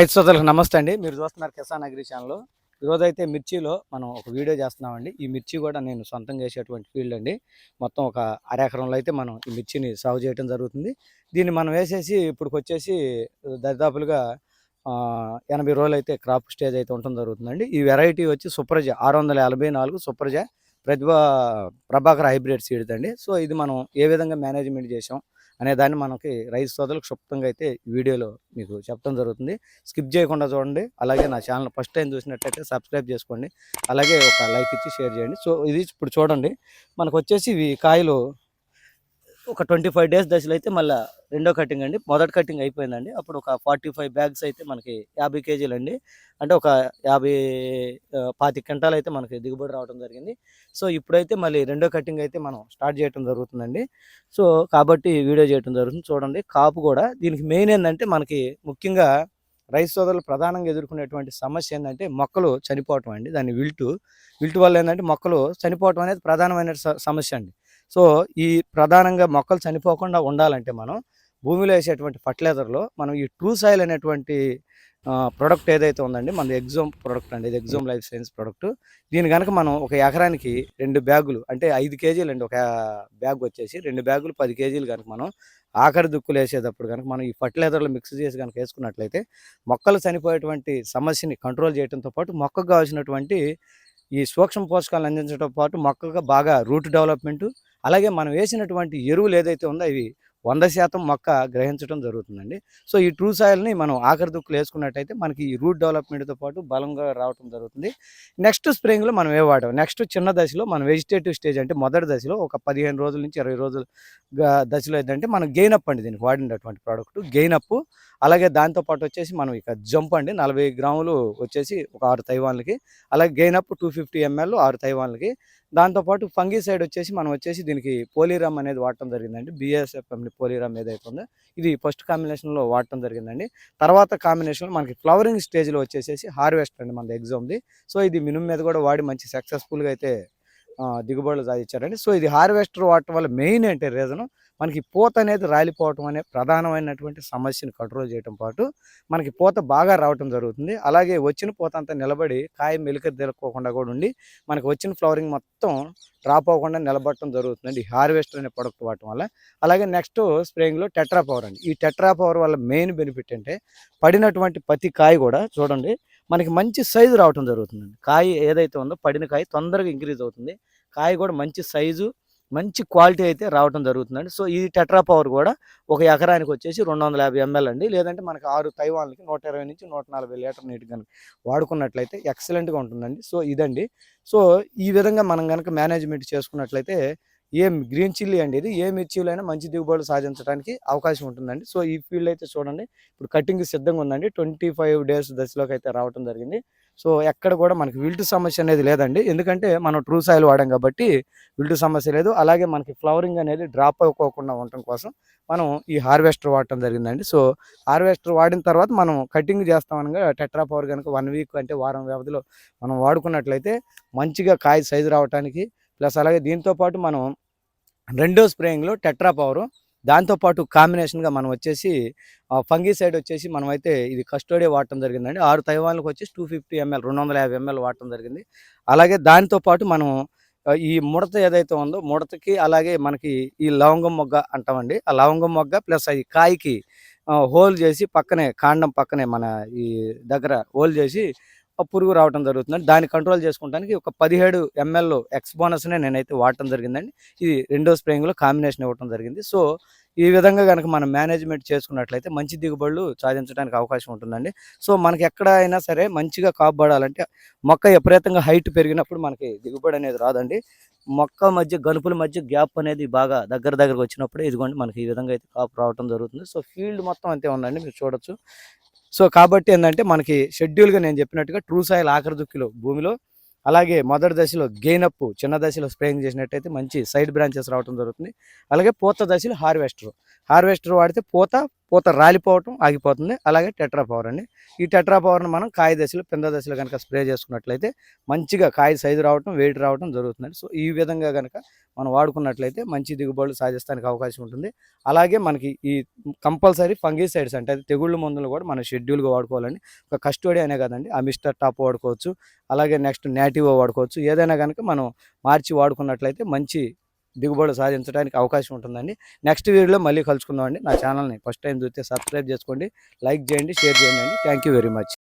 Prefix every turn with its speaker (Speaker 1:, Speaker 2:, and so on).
Speaker 1: రైతు సోదరులకు నమస్తే అండి. మీరు చూస్తున్నారు కిసాన్ అగ్రి ఛానల్. ఈరోజు అయితే మిర్చిలో మనం ఒక వీడియో చేస్తున్నామండి. ఈ మిర్చి కూడా నేను సొంతంగా చేసేటువంటి ఫీల్డ్ అండి. మొత్తం ఒక అరెకరంలో అయితే మనం ఈ మిర్చిని సాగు చేయడం జరుగుతుంది. దీన్ని మనం వేసేసి ఇప్పుడు వచ్చేసి దరిదాపులుగా ఎనభై రోజులు అయితే క్రాప్ స్టేజ్ అయితే ఉండటం జరుగుతుందండి. ఈ వెరైటీ వచ్చి సుప్రజ ఆరు వందల ఎనభై నాలుగు సుప్రజ ప్రతిభ ప్రభాకర్ హైబ్రిడ్ సీడ్ అండి. సో ఇది మనం ఏ విధంగా మేనేజ్మెంట్ చేసాం అనే దాన్ని మనకి రైతు సోదరులకు క్షుప్తంగా అయితే వీడియోలో మీకు చెప్పడం జరుగుతుంది. స్కిప్ చేయకుండా చూడండి. అలాగే నా ఛానల్ ఫస్ట్ టైం చూసినట్టయితే సబ్స్క్రైబ్ చేసుకోండి. అలాగే ఒక లైక్ ఇచ్చి షేర్ చేయండి. సో ఇది ఇప్పుడు చూడండి. మనకు వచ్చేసి ఇవి కాయలు ఒక ట్వంటీ ఫైవ్ డేస్ దశలో అయితే మళ్ళీ రెండో కటింగ్ అండి. మొదటి కటింగ్ అయిపోయిందండి. అప్పుడు ఒక ఫార్టీ ఫైవ్ బ్యాగ్స్ అయితే మనకి యాభై కేజీలు అండి. అంటే ఒక యాభై పాతి క్వింటాలు అయితే మనకి దిగుబడి రావడం జరిగింది. సో ఇప్పుడైతే మళ్ళీ రెండో కటింగ్ అయితే మనం స్టార్ట్ చేయడం జరుగుతుందండి. సో కాబట్టి వీడియో చేయడం జరుగుతుంది. చూడండి కాపు కూడా దీనికి మెయిన్ ఏంటంటే మనకి ముఖ్యంగా రైస్ సోదరులు ప్రధానంగా ఎదుర్కొనేటువంటి సమస్య ఏంటంటే మొక్కలు చనిపోవటం అండి. దాన్ని విల్టు. విల్టు వల్ల ఏంటంటే మొక్కలు చనిపోవటం అనేది ప్రధానమైన సమస్య అండి. సో ఈ ప్రధానంగా మొక్కలు చనిపోకుండా ఉండాలంటే మనం భూమిలో వేసేటువంటి ఫర్టిలైజర్లో మనం ఈ ట్రూ సాయిల్ అనేటువంటి ప్రొడక్ట్ ఏదైతే ఉందండి మన ఎగ్జామ్ ప్రొడక్ట్ అండి ఇది ఎగ్జామ్ లైఫ్ సైన్స్ ప్రొడక్ట్. దీని కనుక మనం ఒక ఎకరానికి రెండు బ్యాగులు అంటే ఐదు కేజీలు అండి ఒక బ్యాగ్ వచ్చేసి రెండు బ్యాగులు పది కేజీలు కనుక మనం ఆఖరి దుక్కులు వేసేటప్పుడు కనుక మనం ఈ ఫర్టిలైజర్లో మిక్స్ చేసి కనుక వేసుకున్నట్లయితే మొక్కలు చనిపోయేటువంటి సమస్యని కంట్రోల్ చేయడంతో పాటు మొక్కకు కావాల్సినటువంటి ఈ సూక్ష్మ పోషకాలను అందించడంతో పాటు మొక్కగా బాగా రూట్ డెవలప్మెంట్ అలాగే మనం వేసినటువంటి ఎరువులు ఏదైతే ఉందో అవి వంద శాతం మొక్క గ్రహించడం జరుగుతుందండి. సో ఈ ట్రూ సాయిల్ని మనం ఆఖరి దుక్కులు వేసుకున్నట్టయితే మనకి ఈ రూట్ డెవలప్మెంట్తో పాటు బలంగా రావడం జరుగుతుంది. నెక్స్ట్ స్ప్రింగ్లో మనం ఏ వాడాం నెక్స్ట్ చిన్న దశలో మనం వెజిటేటివ్ స్టేజ్ అంటే మొదటి దశలో ఒక పదిహేను రోజుల నుంచి ఇరవై రోజుల దశలో ఏంటంటే మనం గెయిన్ అప్ అండి దీనికి వాడినటువంటి ప్రోడక్ట్. గెయిన్ అప్ అలాగే దాంతోపాటు వచ్చేసి మనం ఇక జంప్ అండి నలభై గ్రాములు వచ్చేసి ఒక ఆరు తైవాన్లకి అలాగే gain up two fifty ML ఆరు తైవాన్లకి దాంతోపాటు ఫంగీ సైడ్ వచ్చేసి మనం వచ్చేసి దీనికి పోలీరామ్ అనేది వాడటం జరిగిందండి. బిఎస్ఎఫ్ పోలీరామ్ ఏదైతే ఉందో ఇది ఫస్ట్ కాంబినేషన్లో వాడటం జరిగిందండి. తర్వాత కాంబినేషన్లో మనకి ఫ్లవరింగ్ స్టేజ్లో వచ్చేసేసి హార్వెస్ట్ అండి మన ఎగ్జామ్ది సో ఇది మినుము మీద కూడా వాడి మంచి సక్సెస్ఫుల్గా అయితే దిగుబడులు సాధించారండి. సో ఇది హార్వెస్టర్ వాడటం వల్ల మెయిన్ అంటే రీజన్ మనకి పూత అనేది రాలిపోవటం అనే ప్రధానమైనటువంటి సమస్యను కంట్రోల్ చేయడం పాటు మనకి పూత బాగా రావటం జరుగుతుంది. అలాగే వచ్చిన పూత అంతా నిలబడి కాయ మెలిక తెలకోకుండా కూడా ఉండి మనకి వచ్చిన ఫ్లవరింగ్ మొత్తం డ్రాప్ అవ్వకుండా నిలబడటం జరుగుతుందండి. హార్వెస్టర్ అనే ప్రొడక్ట్ వాడటం వల్ల. అలాగే నెక్స్ట్ స్ప్రేయింగ్లో టెట్రా పవర్ అండి. ఈ టెట్రా పవర్ వల్ల మెయిన్ బెనిఫిట్ అంటే పడినటువంటి ప్రతి కాయ కూడా చూడండి మనకి మంచి సైజు రావటం జరుగుతుందండి. కాయ ఏదైతే ఉందో పడిన కాయ తొందరగా ఇంక్రీజ్ అవుతుంది. కాయ కూడా మంచి సైజు మంచి క్వాలిటీ అయితే రావటం జరుగుతుందండి. సో ఈ టెట్రా పవర్ కూడా ఒక ఎకరానికి వచ్చేసి రెండు వందల యాభై ఎంఎల్ అండి. లేదంటే మనకి ఆరు తైవాన్లకి నూట ఇరవై నుంచి నూట నలభై లీటర్ నీటి కనుక వాడుకున్నట్లయితే ఎక్సలెంట్గా ఉంటుందండి. సో ఇదండి. సో ఈ విధంగా మనం కనుక మేనేజ్మెంట్ చేసుకున్నట్లయితే ఏ గ్రీన్ చిల్లీ అండి ఇది. ఏ మిర్చిలైనా మంచి దిగుబడులు సాధించడానికి అవకాశం ఉంటుందండి. సో ఈ ఫీల్డ్ అయితే చూడండి. ఇప్పుడు కటింగ్ సిద్ధంగా ఉందండి. ట్వంటీ ఫైవ్ డేస్ దశలోకి అయితే రావడం జరిగింది. సో ఎక్కడ కూడా మనకి విల్టు సమస్య అనేది లేదండి. ఎందుకంటే మనం ట్రూ సాయిల్ వాడాం కాబట్టి విల్టు సమస్య లేదు. అలాగే మనకి ఫ్లవరింగ్ అనేది డ్రాప్ అవ్వకోకుండా ఉండటం కోసం మనం ఈ హార్వెస్టర్ వాడటం జరిగిందండి. సో హార్వెస్టర్ వాడిన తర్వాత మనం కటింగ్ చేస్తామనగా టెట్రా పవర్ కనుక వన్ వీక్ అంటే వారం వ్యవధిలో మనం వాడుకున్నట్లయితే మంచిగా కాయ సైజు రావడానికి ప్లస్ అలాగే దీంతో పాటు మనం రెండో స్ప్రేయింగ్లో టెట్రా పవర్ దాంతోపాటు కాంబినేషన్గా మనం వచ్చేసి ఫంగీ సైడ్ వచ్చేసి మనమైతే ఇది కస్టోడియా వాడటం జరిగిందండి. ఆరు తైవాన్లకు వచ్చేసి టూ ఫిఫ్టీ ఎంఎల్ రెండు వందల యాభై ఎంఎల్ వాడటం జరిగింది. అలాగే దాంతో పాటు మనం ఈ ముడత ఏదైతే ఉందో ముడతకి అలాగే మనకి ఈ లవంగం మొగ్గ అంటామండి. ఆ లవంగం మొగ్గ ప్లస్ అది కాయకి హోల్ చేసి పక్కనే కాండం పక్కనే మన ఈ దగ్గర హోల్ చేసి పురుగు రావటం జరుగుతుందండి. దాన్ని కంట్రోల్ చేసుకోవడానికి ఒక పదిహేడు ఎంఎల్ ఎక్స్ బోనస్నే నేనైతే వాడటం జరిగిందండి. ఇది రెండో స్ప్రేయింగ్లో కాంబినేషన్ ఇవ్వటం జరిగింది. సో ఈ విధంగా కనుక మనం మేనేజ్మెంట్ చేసుకున్నట్లయితే మంచి దిగుబడులు సాధించడానికి అవకాశం ఉంటుందండి. సో మనకి ఎక్కడ అయినా సరే మంచిగా కాపాడాలంటే మొక్క విపరీతంగా హైట్ పెరిగినప్పుడు మనకి దిగుబడి అనేది రాదండి. మొక్క మధ్య గనుపుల మధ్య గ్యాప్ అనేది బాగా దగ్గర దగ్గరకు వచ్చినప్పుడు ఇదిగోండి మనకి ఈ విధంగా అయితే కాపు రావడం జరుగుతుంది. సో ఫీల్డ్ మొత్తం అంతే ఉందండి. మీరు చూడొచ్చు. సో కాబట్టి ఏంటంటే మనకి షెడ్యూల్గా నేను చెప్పినట్టుగా ట్రూ సాయిల్ ఆఖరి దుక్కిలో భూమిలో అలాగే మొదటి దశలో గెయినప్ చిన్న దశలో స్ప్రేయింగ్ చేసినట్టయితే మంచి సైడ్ బ్రాంచెస్ రావడం జరుగుతుంది. అలాగే పూత దశలో హార్వెస్టర్ హార్వెస్టర్ వాడితే పూత పూత రాలిపోవటం ఆగిపోతుంది. అలాగే టెట్రా పవర్ అండి. ఈ టెట్రా పవర్ని మనం కాయ దశలో పింద దశలో కనుక స్ప్రే చేసుకున్నట్లయితే మంచిగా కాయ సైజు రావటం వెయిట్ రావటం జరుగుతుందండి. సో ఈ విధంగా కనుక మనం వాడుకున్నట్లయితే మంచి దిగుబడులు సాధిస్తానికి అవకాశం ఉంటుంది. అలాగే మనకి ఈ కంపల్సరీ ఫంగిసైడ్స్ అంటే అది తెగుళ్ళ మందులు కూడా మనం షెడ్యూల్గా వాడుకోవాలండి. ఒక కస్టోడీ అనే కదండి ఆ మిస్టర్ టాప్ వాడుకోవచ్చు. అలాగే నెక్స్ట్ నేటివో వాడుకోవచ్చు. ఏదైనా కనుక మనం మార్చి వాడుకున్నట్లయితే మంచి దిగుబడి సాధించడానికి అవకాశం ఉంటుందండి. నెక్స్ట్ వీడియోలో మళ్ళీ కలుసుకుందామండి. నా ఛానల్ని ఫస్ట్ టైం చూస్తే సబ్స్క్రైబ్ చేసుకోండి లైక్ చేయండి షేర్ చేయండి థ్యాంక్ యూ వెరీ మచ్.